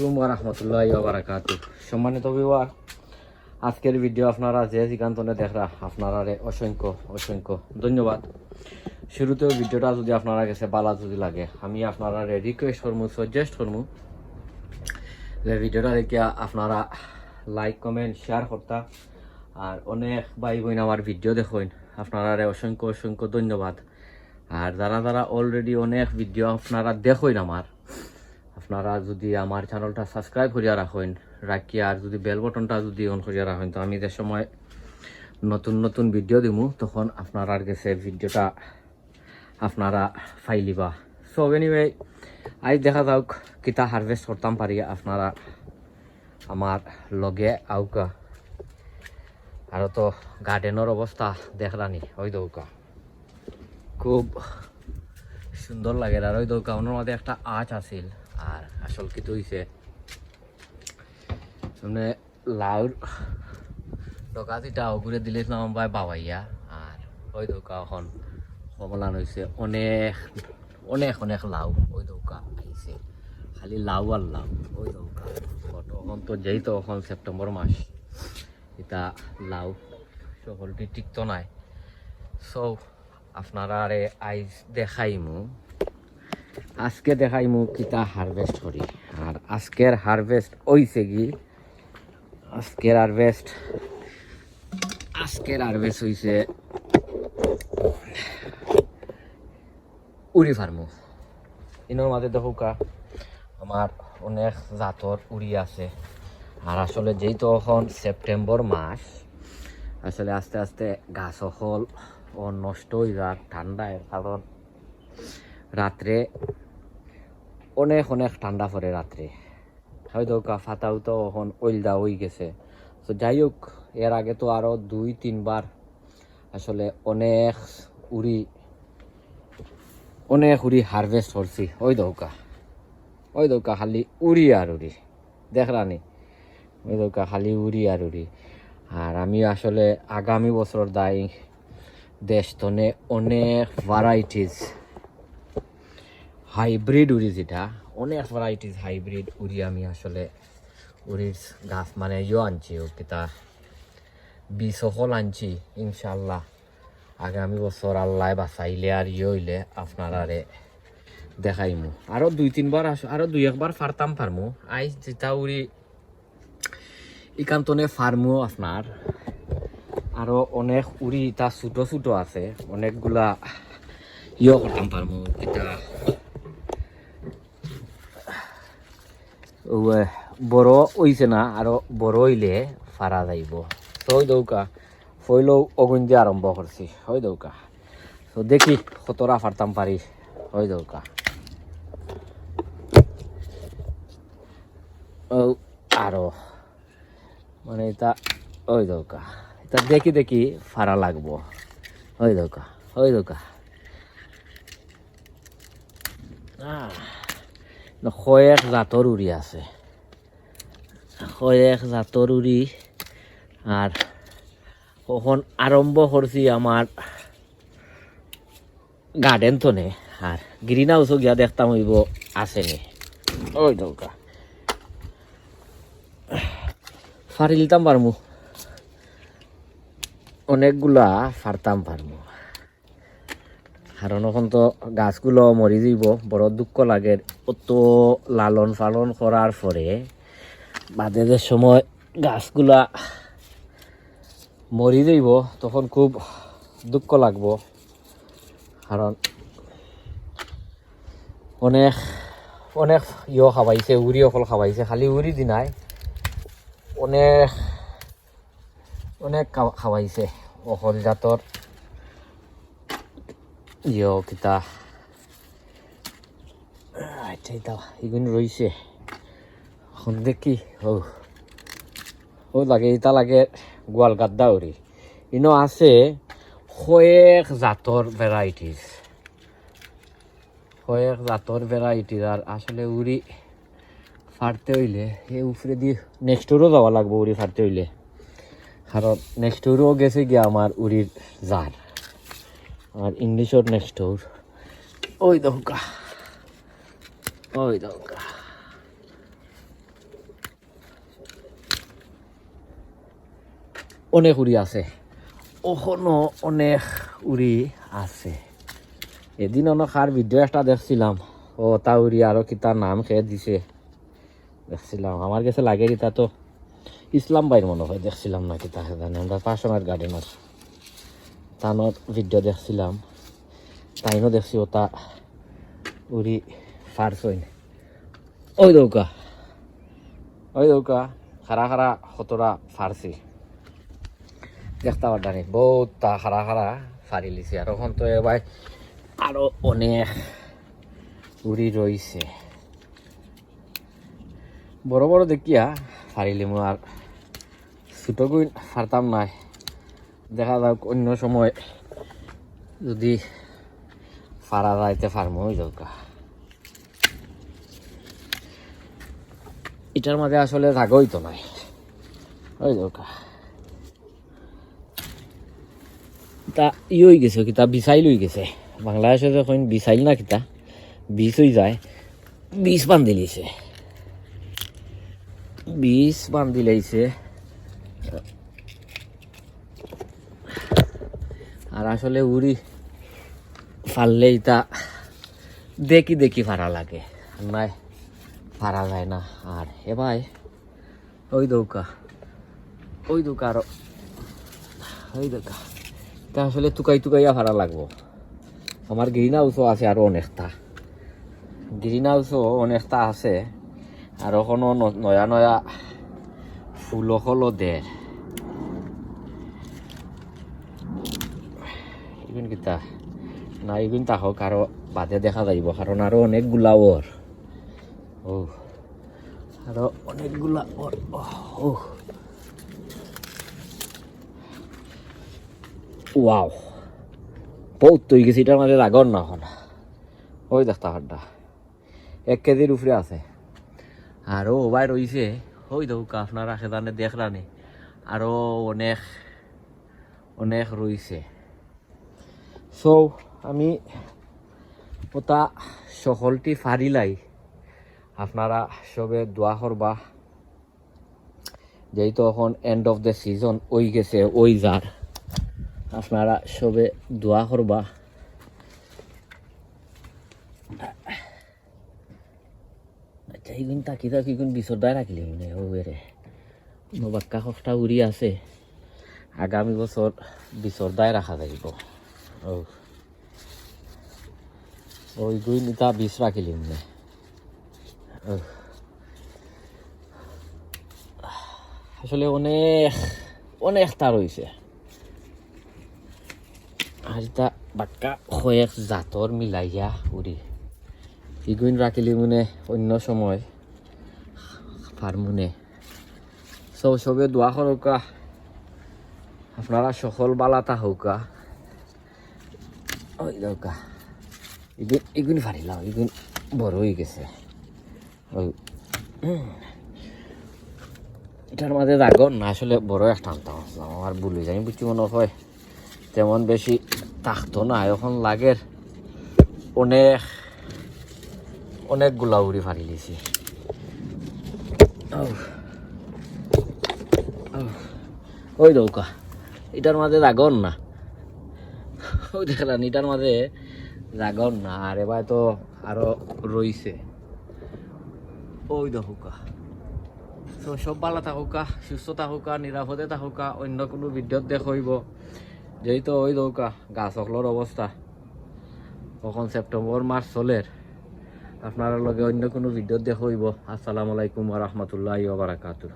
আলাইকুম রহমতুল্লাহ বারাকাত সম্মানিত বিবার আজকের ভিডিও আপনারা যে জিগান্তনে দেখরা আপনারা অসংখ্য অসংখ্য ধন্যবাদ। শুরুতেও ভিডিওটা যদি আপনারা কাছে বালা যদি লাগে, আমি আপনারা রিকোয়েস্ট করব সাজেস্ট করব যে ভিডিওটা দেখে আপনারা লাইক কমেন্ট শেয়ার করতা, আর অনেক ভাই বোন আমার ভিডিও দেখুন আপনারা অসংখ্য অসংখ্য ধন্যবাদ। আর যারা যারা অলরেডি অনেক ভিডিও আপনারা দেখুন আমার আপনারা যদি আমার চ্যানেলটা সাবস্ক্রাইব করিয়া রাখেন রাখি আর যদি বেল বটনটা যদি অন করিয়া রাখেন, তো আমি যে সময় নতুন নতুন ভিডিও দিমু, তখন আপনার কাছে ভিডিওটা আপনারা ফাইলিবা সো এনিওয়ে আজ দেখা যাওক, কিতা হারভেস্ট করতাম পারি আপনারা আমার লগে আউকা। আর তো গার্ডেনের অবস্থা দেখলানি ওই দৌকা খুব সুন্দর লাগে আর ওই দৌকা ওনার মধ্যে একটা আঁচ আছিল। আর আসল কিছু হয়েছে মানে লাউর ডকাতিটা অগুরে দিলে ভাই বাবাইয়া, আর ওই দৌকা এখন কমলান হয়েছে অনেক অনেক অনেক লাউ ওই দৌকা আইছে। খালি লাউ আর লাউ ওই দৌকা তখন তো যেই তো এখন সেপ্টেম্বর মাস, এটা লাউ সকলটি ঠিক তো নাই। সো আপনারা আরে আইজ দেখাইমু। আজকে দেখাইমু কিতা হারভেস্ট করি। আর আজকের হারভেস্ট ওইছে কি? আজকের হারভেস্ট আজকের হারভেস্ট হইছে উড়ি ফার্মু ইনোর মাঝে দেখুকা আমার অনেক জাতর উড়ি আছে। আর আসলে যেই তো এখন সেপ্টেম্বর মাস, আসলে আস্তে আস্তে গাছ সকল ও নষ্ট হয়ে যাক ঠান্ডায় কারণ। রাত্রে, অনেক অনেক ঠান্ডা পড়ে রাত্রে। হয়তো ফাতাও তো এখন ওইলদা হয়ে গেছে। তো যাই হোক, এর আগে তো আরও দুই, তিনবার আসলে অনেক উড়ি অনেক উড়ি হারভেস্ট করছি। ওই দৌকা ওই দৌকা খালি উড়ি আর উড়ি। দেখলানি ওই দৌকা খালি উড়ি আর উড়ি। আর আমি আসলে আগামী বছর দায় দেশতনে অনেক ভ্যারাইটিস হাইব্রিড উড়ি যেটা অনেক ভ্যারাইটিস হাইব্রিড উড়ি আমি আসলে উড়ির গাছ মানে ইয়ে আনছি ও কিতা বীজ সকল আনছি ইনশাল্লাহ আগামী বছর আল্লাহ বাঁচাইলে আর ইয়ে হইলে আপনারারে দেখাইমু। আরও দুই তিনবার আস আরও দুই একবার ফারতাম ফার্মু। আইস যেটা উড়ি ইকান্তনে ফার্মও আপনার। আরও অনেক উড়ি তা ছোট ছোট আছে, অনেকগুলা ইয়ে করতাম পারমু এটা ও, এ, বড় হইছে না আরও বড় হইলে ফারা যাইব। ওই দৌকা ফইলেও অগুন আরম্ভ করছি ওই দৌকা। তো দেখি কতরা ফারতাম পারি ওই দৌকা। আরও। মানে এটা ওই দৌকা। এটা দেখি দেখি ফারা লাগবো। ওই দৌকা ওই দৌকা। আহ, কয়েক জাতর উড়ি আছে। কয়েক জাতর উড়ি আর কখন আরম্ভ করছি আমার গার্ডেন তো নে আর গ্রিন হাউসও গিয়া দেখতাম হইব আসেনি ওই দৌকা ফারিলতাম পারমু অনেকগুলা ফারতাম পারমু কারণ এখন তো গাছগুলো মরি যাইব বড় দুঃখ লাগে, অত লালন পালন করার পরে বাদেদের সময় গাছগুলা মরি যাইব তখন খুব দুঃখ লাগবো। কারণ অনেক অনেক ইয়ে খাবাইছে উড়ি অকল খাবাইছে, খালি উড়ি দিনাই অনেক অনেক খাওয়াইছে অকল জাতর ইয়ে কিতা আচ্ছা এটা এগুলো রয়েছে এখন দেখি ও ও লাগে এটা লাগে গোয়াল গাদ্দা উড়ি আছে কয়েক জাতর ভ্যারাইটিস কয়েক জাতর ভ্যারাইটিস আর আসলে উড়ি ফাড়তে হইলে এই উপরে দিয়ে নেক্সট উড়ও যাওয়া লাগবো উড়ি হইলে কারণ নেক্সট গেছে গিয়া আমার উড়ির জার আর ইংলিশ ওর নেক্সট ওর ওই দৌকা ওই দৌকা অনেক উড়ি আছে। ওখনো অনেক উড়ি আছে। এদিন অনেক আর ভিডিও একটা দেখছিলাম। ও তা উড়ি আরও কি তার নাম খেয়ে দিছে। দেখছিলাম। আমার কাছে লাগে কি তা তো ইসলাম বাইর মনে হয় দেখছিলাম না কি তা জানি আমরা পাশনার তানোর ভিডিও দেখছিলাম। তাইনও দেখছি ওটা উড়ি ফার্স হইন ওই দৌকা। ওই দৌকা খারা খারা হতরা ফার্সি দেখতে পারতানি বহুতটা খারা খারা ফারি লিছি। আর এখন তো এবার আরও অনেক উড়ি রইছে বড় বড় দেখিয়া ফারিলিমু আর ছোট গুণ ফারতাম নাই। দেখা যাক অন্য সময় যদি ফারা যাইতে ফার্ম হয়ে যাক এটার মাঝে আসলে জাগই তো নাই, ওই যাক তা ই হয়ে গেছে কিতা বিচাইল হয়ে গেছে। বাংলাদেশে যখন বিচাইল না কিতা বিষ হয়ে যায় বিষ বান্ধি লিছে। বিষ বান্ধি লাইছে আর আসলে উড়ি ফাললে ইতা দেখি দেখি ফারা লাগে। নাই ফারা যায় না। আর এ ভাই, ওই দৌকা ওই দৌকা আরও, ওই দৌকা। তা আসলে তুকাই তুকাইয়া ফারা লাগবো। আমার গ্রিন হাউসও আছে আরও অনেকটা। গ্রিন হাউসও অনেকটা আছে। আর ওখানো নয়া নয়া ফুল হলো দের কিতা না ইগুন তাহক আরও বাদে দেখা যাইব কারণ আরও অনেকগুলা ওর ও আরও অনেকগুলা ওর ও ওয়াও বহুত তৈ গেছে এটার মাঝে লাগর না হন ওই দেখতা হাড্ডা এক কেজির উপরে আছে। আরও ওবাই রইছে ওই দৌকা আপনারা সেদানে দেখলানি আরও অনেক অনেক রইছে সো আমি ওটা সকলটি ফারিলাই। আপনারা সবে দোয়া করবা। যেহেতু এখন এন্ড অফ দ্য সিজন ওই গেছে, ওই যার। আপনারা সবে দোয়া করবা। আচ্ছা এইগুন তাকি তাকি গুণ বিচরদাই রাখিলি মানে ও এরে বাক্কা সস্তা উড়ি আছে। আগামী বছর বিচরদাই রাখা যাইব ওই গুণ ইটা বিষ রাখিলি মানে। আসলে অনেক অনেকটা রয়েছে আর এটা বাক্কা কয়েক জাতর মিলাইয়া উড়ি ইগুইন রাখিলি মনে অন্য সময় ফার্মুনে সব সবে দোয়া করকা আপনারা সকল বালাতা হৌকা ওই দৌকা ইগুন ইগুন ফারিলাম ইগুন বড় হয়ে গেছে। ওই। এটার মাঝে রাগর না বড় একটা আনতাম আমার ভুলে যাই বুঝছি মনে হয় তেমন বেশি থাকতো না, এখন লাগের অনেক অনেকগুলা উড়ি ফারি লিছি ওই দৌকা এটার মাঝে রাগন না ওই দেখলাম এটার মাঝে রাগন না, আর এবার তো আরও রইছে। ওই দৌকা তো সব ভালো থাকুকা, সুস্থ থাকুকা, নিরাপদে থাকুকা, অন্য কোনো ভিডিওত দেখইব। যেহেতু ওই দৌকা গাছ সকলের অবস্থা। কখন সেপ্টেম্বর মাস চলের আপনার লগে অন্য কোনো ভিডিও দেখইব। আসসালামু আলাইকুম রহমতুল্লাহ বারাকাতুহ।